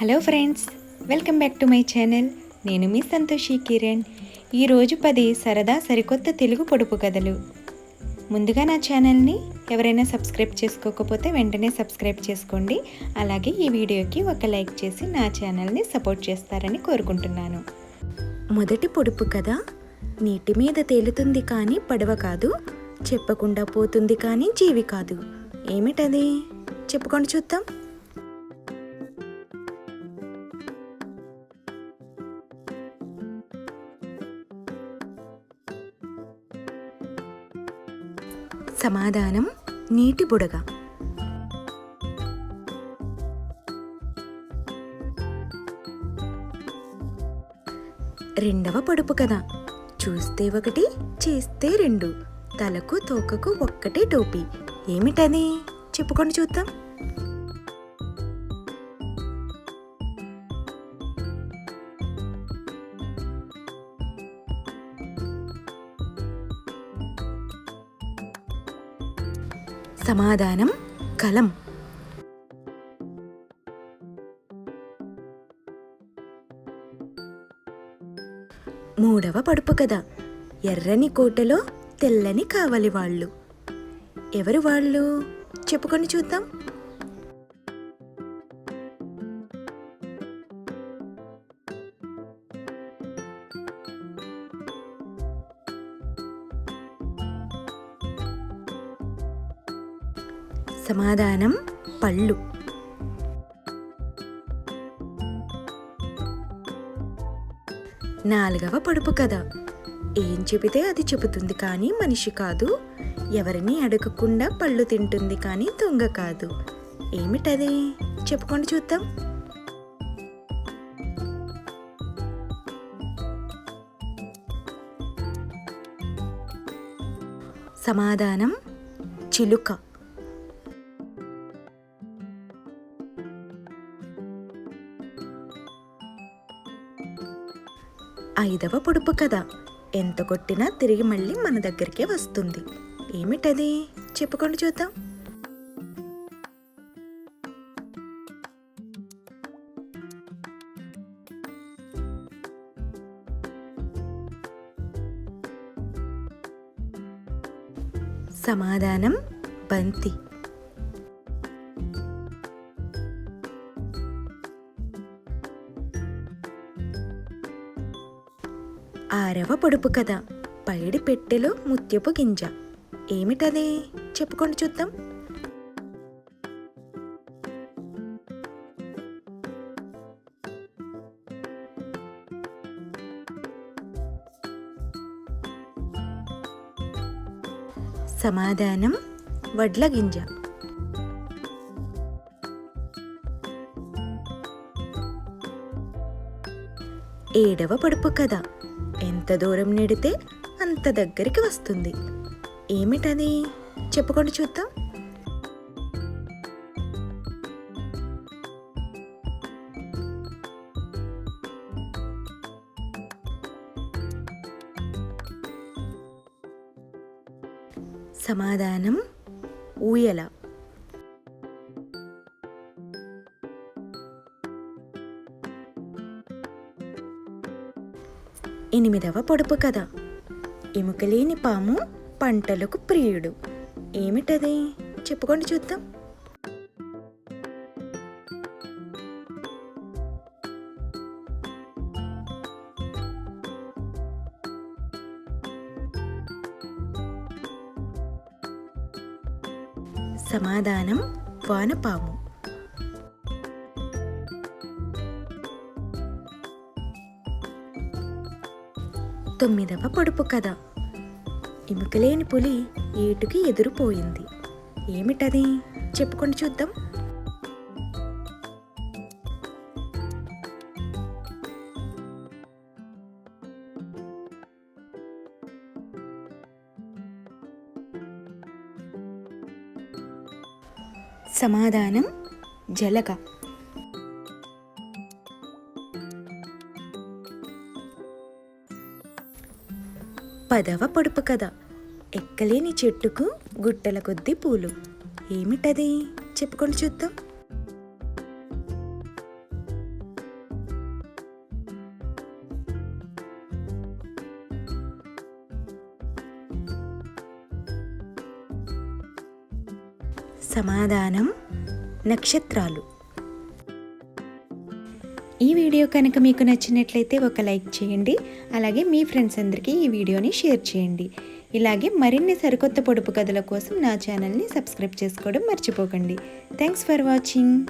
Hello friends welcome back to my channel. నేను మీ సంతోషి కిరణ్. ఈరోజు పది సరదా సరికొత్త తెలుగు పొడుపు కథలు. ముందుగా నా ఛానల్ని ఎవరైనా సబ్స్క్రైబ్ చేసుకోకపోతే వెంటనే సబ్స్క్రైబ్ చేసుకోండి. అలాగే ఈ వీడియోకి ఒక లైక్ చేసి నా ఛానల్ని సపోర్ట్ చేస్తారని కోరుకుంటున్నాను. మొదటి పొడుపు కథ నీటి మీద తేలుతుంది కానీ పడవ కాదు చెప్పకుండా పోతుంది కానీ జీవి కాదు. ఏమిటది? చెప్పుకొని చూద్దాం. సమాధానం నీటి బుడగ. రెండవ పొడుపు కదా చూస్తే ఒకటి చేస్తే రెండు. తలకు తోకకు ఒక్కటే టోపీ. ఏమిటది? చెప్పుకొని చూద్దాం. సమాధానం కలం. మూడవ పడుపు కథ. ఎర్రని కోటలో తెల్లని కావలి వాళ్ళు. ఎవరు వాళ్ళు? చెప్పుకొని చూద్దాం. సమాధానం పళ్ళు. నాలుగవ పొడుపు కథ. ఏం చెబితే అది చెబుతుంది కానీ మనిషి కాదు. ఎవరిని అడగకుండా పళ్ళు తింటుంది కానీ దొంగ కాదు. ఏమిటది? చెప్పుకోండి చూద్దాం. సమాధానం చిలుక. ఐదవ పొడుపు కథ. ఎంత కొట్టినా తిరిగి మళ్ళీ మన దగ్గరికే వస్తుంది. ఏమిటది? చెప్పుకొని చూద్దాం. సమాధానం బంతి. ఆరవ పొడుపు కథ. పైడి పెట్టెలో ముత్యపు గింజ. ఏమిటది? చెప్పుకొని చూద్దాం. సమాధానం. వడ్ల గింజ. ఏడవ పొడుపు కథ. ఎంత దూరం నెడితే అంత దగ్గరికి వస్తుంది. ఏమిటది? చెప్పుకోండి చూద్దాం. సమాధానం ఊయల. ఎనిమిదవ పొడుపు కథ. ఎముకలేని పాము పంటలకు ప్రియుడు. ఏమిటది? చెప్పుకోండి చూద్దాం. సమాధానం వానపాము. తొమ్మిదవ పొడుపు కథ. ఎముకలేని పులి ఏటుకి ఎదురుపోయింది. ఏమిటది? చెప్పుకొని చూద్దాం. సమాధానం జలగ పదవ పొడుపు కథ. ఎక్కలేని చెట్టుకు గుట్టల కొద్దీ పూలు. ఏమిటది? చెప్పుకొని చూద్దాం. సమాధానం నక్షత్రాలు. ఈ వీడియో కనుక మీకు నచ్చినట్లయితే ఒక లైక్ చేయండి. అలాగే మీ ఫ్రెండ్స్ అందరికీ ఈ వీడియోని షేర్ చేయండి. ఇలాగే మరిన్ని సరికొత్త పొడుపు కథల కోసం నా ఛానల్ని సబ్స్క్రైబ్ చేసుకోవడం మర్చిపోకండి. Thanks for watching.